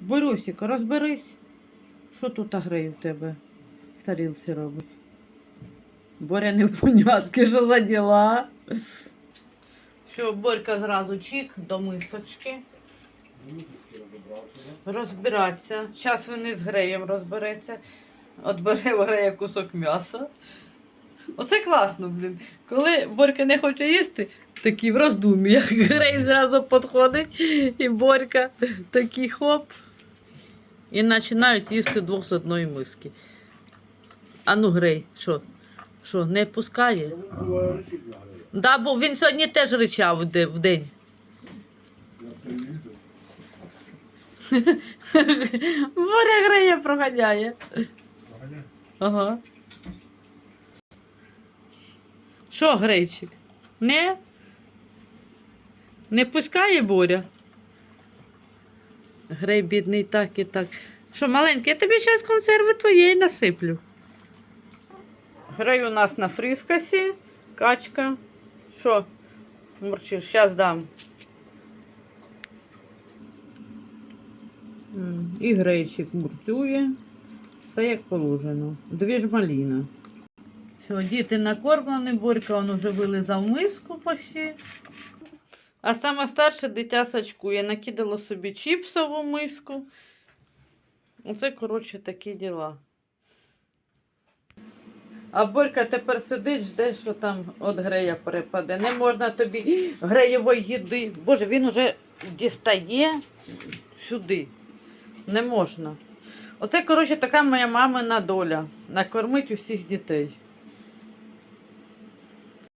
Борюсик, розберись. Що тут грей у тебе в тарілці робить? Боря не в понятки, що за діла. Все, Борька зразу чик до мисочки. Розбиратися. Зараз він із греєм розбереться. От бере в грея кусок м'яса. Оце класно, блін. Коли Борька не хоче їсти, такий в роздумі, грей зразу підходить, і Борька такий хоп. І починають їсти двох з одної миски. А ну, грей, що? Що, не пускає? Да, бо він сьогодні теж ричав в день. Боря греє проганяє. Ага. Що, Грейчик? Не? Не пускає Боря? Грей, бідний, так і так. Що, маленький, я тобі зараз консерви твоєї насиплю. Грей у нас на фрискасі. Качка. Що? Мурчиш, зараз дам. І грейчик мурцює. Все як положено. Дві ж маліна. Все, діти накормлені, Борька він вже вилизав миску почти. А саме старше дитя сачкує, накидало собі чіпсову миску. Оце, коротше, такі діла. А Борька тепер сидить, жде, що там від грея перепаде. Не можна тобі греєвої їди. Боже, він уже дістає сюди. Не можна. Оце, коротше, така моя мамина доля. Накормить усіх дітей.